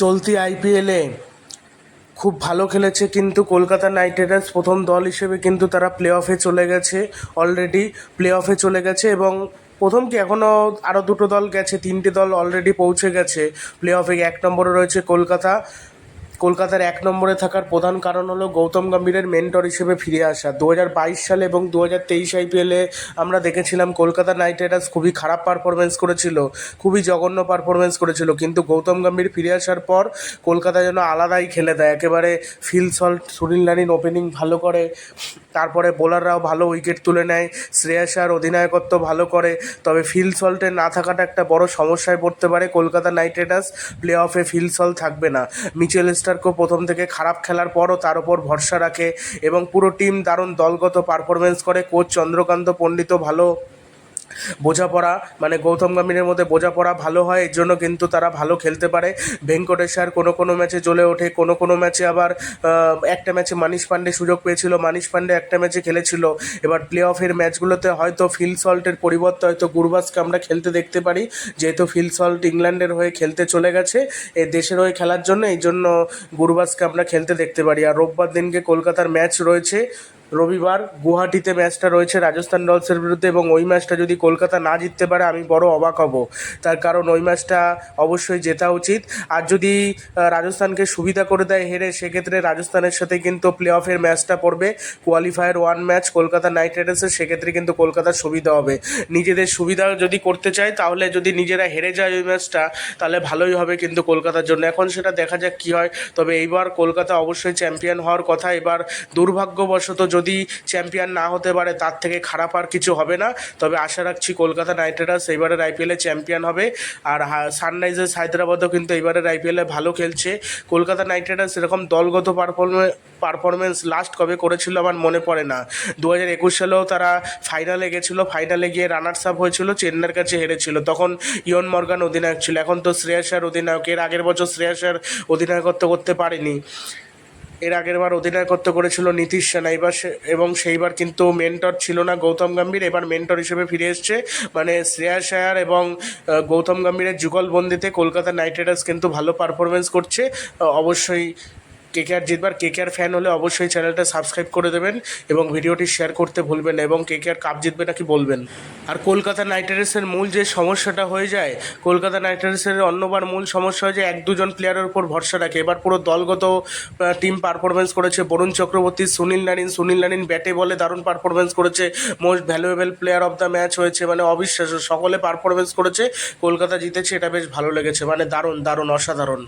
চলতি আইপিএলে খুব ভালো খেলেছে, কিন্তু কলকাতা নাইট রাইডার্স প্রথম দল হিসেবে কিন্তু তারা প্লে অফে চলে গেছে অলরেডি প্লে অফে চলে গেছে এবং প্রথম কি এখনও আরও দুটো দল গেছে, তিনটে দল অলরেডি পৌঁছে গেছে প্লে অফে এক নম্বরে রয়েছে কলকাতা। কলকাতার এক নম্বরে থাকার প্রধান কারণ হলো গৌতম গম্ভীরের মেন্টর হিসেবে ফিরে আসা। দু হাজার বাইশ সালে এবং দু হাজার তেইশ আইপিএলে আমরা দেখেছিলাম কলকাতা নাইট রাইডার্স খুবই খারাপ পারফরমেন্স করেছিল, খুবই জঘন্য পারফরমেন্স করেছিল। কিন্তু গৌতম গম্ভীর ফিরে আসার পর কলকাতা যেন আলাদাই খেলে দেয়। একেবারে Phil Salt, Sunil Narine opening ভালো করে, তারপরে বোলাররাও ভালো উইকেট তুলে নেয় শ্রেয়াস আর অধিনায়কত্ব ভালো করে। তবে ফিল সল্টে না থাকাটা একটা বড় সমস্যায় পড়তে পারে। কলকাতা নাইট রাইডার্স প্লে অফে ফিল সল্ট থাকবে না। মিচেল স্টার্কও প্রথম থেকে খারাপ খেলার পরও তার ওপর ভরসা রাখে এবং পুরো টিম দারুণ দলগত পারফরমেন্স করে। কোচ চন্দ্রকান্ত পণ্ডিতও ভালো বোঝাপড়া মানে গৌতম গম্ভীরের মধ্যে বোঝাপড়া ভালো হয়, এর জন্য কিন্তু তারা ভালো খেলতে পারে। ভেঙ্কটেশ্বর কোনো কোনো ম্যাচে জ্বলে ওঠে, কোনো কোনো ম্যাচে আবার একটা ম্যাচে মানিশ পান্ডে সুযোগ পেয়েছিল, মানিশ পান্ডে একটা ম্যাচে খেলেছিল। এবার প্লে অফের ম্যাচগুলোতে হয়তো ফিল সল্টের পরিবর্তে হয়তো গুরবাজকে আমরা খেলতে দেখতে পারি, যেহেতু ফিল সল্ট ইংল্যান্ডের হয়ে খেলতে চলে গেছে, এ দেশের হয়ে খেলার জন্য, এই জন্য গুরবাজকে আমরা খেলতে দেখতে পারি। আর রোববার দিনকে কলকাতার ম্যাচ রয়েছে রবিবার গুয়াহাটিতে ম্যাচটা রয়েছে রাজস্থান রয়্যালসের বিরুদ্ধে এবং ওই ম্যাচটা যদি কলকাতা না জিততে পারে, আমি বড় অবাক হব। তার কারণ ওই ম্যাচটা অবশ্যই জেতা উচিত। আর যদি রাজস্থানকে সুবিধা করে দেয় হেরে, সেক্ষেত্রে রাজস্থানের সাথে কিন্তু প্লে অফের ম্যাচটা পড়বে। Qualifier one match Kolkata Knight রাইডার্সের সেক্ষেত্রে কিন্তু কলকাতার সুবিধা হবে। নিজেদের সুবিধা যদি করতে চায়, তাহলে যদি নিজেরা হেরে যায় ওই ম্যাচটা, তাহলে ভালোই হবে কিন্তু কলকাতার জন্য। এখন সেটা দেখা যাক কী হয়। তবে এইবার কলকাতা অবশ্যই চ্যাম্পিয়ন হওয়ার কথা। এবার দুর্ভাগ্যবশত যদি চ্যাম্পিয়ন না হতে পারে, তার থেকে খারাপ আর কিছু হবে না। তবে আশা রাখছি কলকাতা নাইট রাইডার্স এইবারের আইপিএলে চ্যাম্পিয়ন হবে। আর সানরাইজার্স হায়দ্রাবাদও কিন্তু এইবারের আইপিএলে ভালো খেলছে। কলকাতা নাইট রাইডার্স এরকম দলগত পারফরমে, পারফরমেন্স লাস্ট কবে করেছিল আমার মনে পড়ে না। দু হাজার একুশ সালেও তারা ফাইনালে গেছিল ফাইনালে গিয়ে রানার্স আপ হয়েছিল, চেন্নাইয়ের কাছে হেরেছিল। তখন ইয়ন মর্গান অধিনায়ক ছিল, এখন তো শ্রেয়াসার অধিনায়ক। এর আগের বছর শ্রেয়াসার অধিনায়কত্ব করতে পারেনি। এর আগেরবার অধিনায়কত্ব করেছিল নীতিশ সেনা। এবার এবং সেইবার কিন্তু মেন্টর ছিল না গৌতম গম্ভীর। এবার মেন্টর হিসেবে ফিরে এসছে মানে শ্রেয়া সায়ার এবং গৌতম গম্ভীরের যুগলবন্দিতে কলকাতা নাইট রাইডার্স কিন্তু ভালো পারফরমেন্স করছে। আহ, কেকেআর জিতবার কেকেআর ফ্যান হলে অবশ্যই চ্যানেলটা সাবস্ক্রাইব করে দেবেন এবং ভিডিওটি শেয়ার করতে ভুলবেন না এবং কেকেআর কাপ জিতবে নাকি বলবেন। আর কলকাতা নাইট রাইডার্সের মূল যে সমস্যাটা হয়ে যায়, কলকাতা নাইট রাইডার্সের অন্যবার মূল সমস্যা হয় যে এক দুজন প্লেয়ারের উপর ভরসা রাখে। এবার পুরো দলগত টিম পারফরমেন্স করেছে Varun Chakravarthy, Sunil Narine. Sunil Narine ব্যাটে বলে দারুণ পারফরমেন্স করেছে most valuable player of the match হয়েছে মানে অবিশ্বাস্য। সকলে পারফরমেন্স করেছে, কলকাতা জিতেছে, এটা বেশ ভালো লেগেছে মানে দারুণ দারুণ, অসাধারণ।